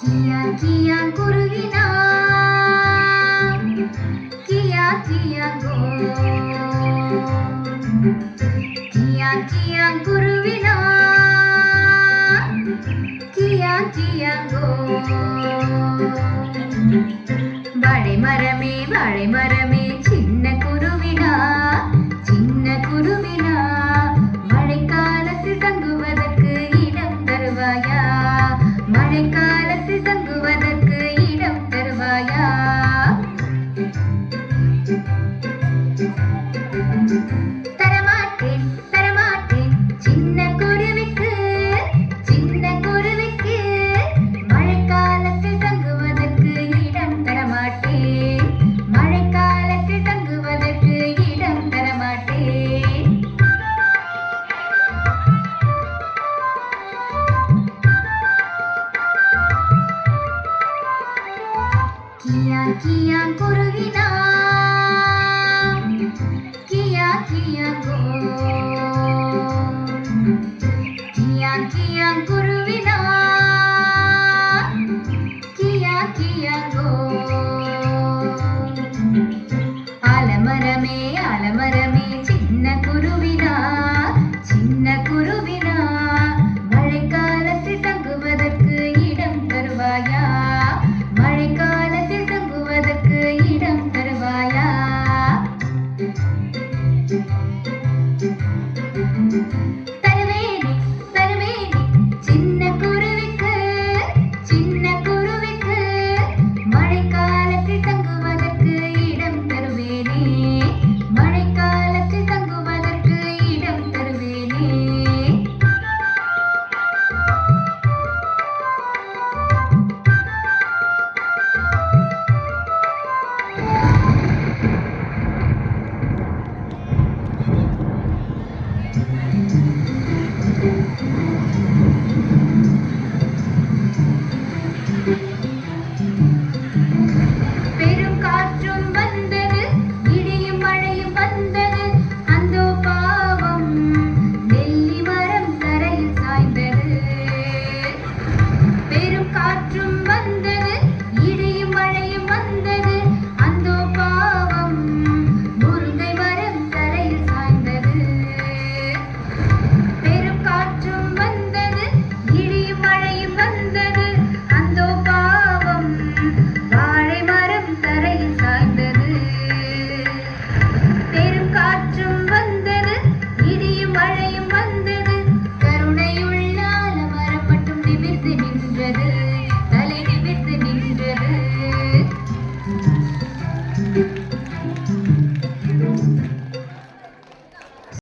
কিয়া কিয়া করবি না কিয়া কিয়া গো কিয়া কিয়া করবি না কিয়া কিয়া গো বাড়ে মরমে বাড়ে মরমে ছি தங்குவது キヤキヤコルビナ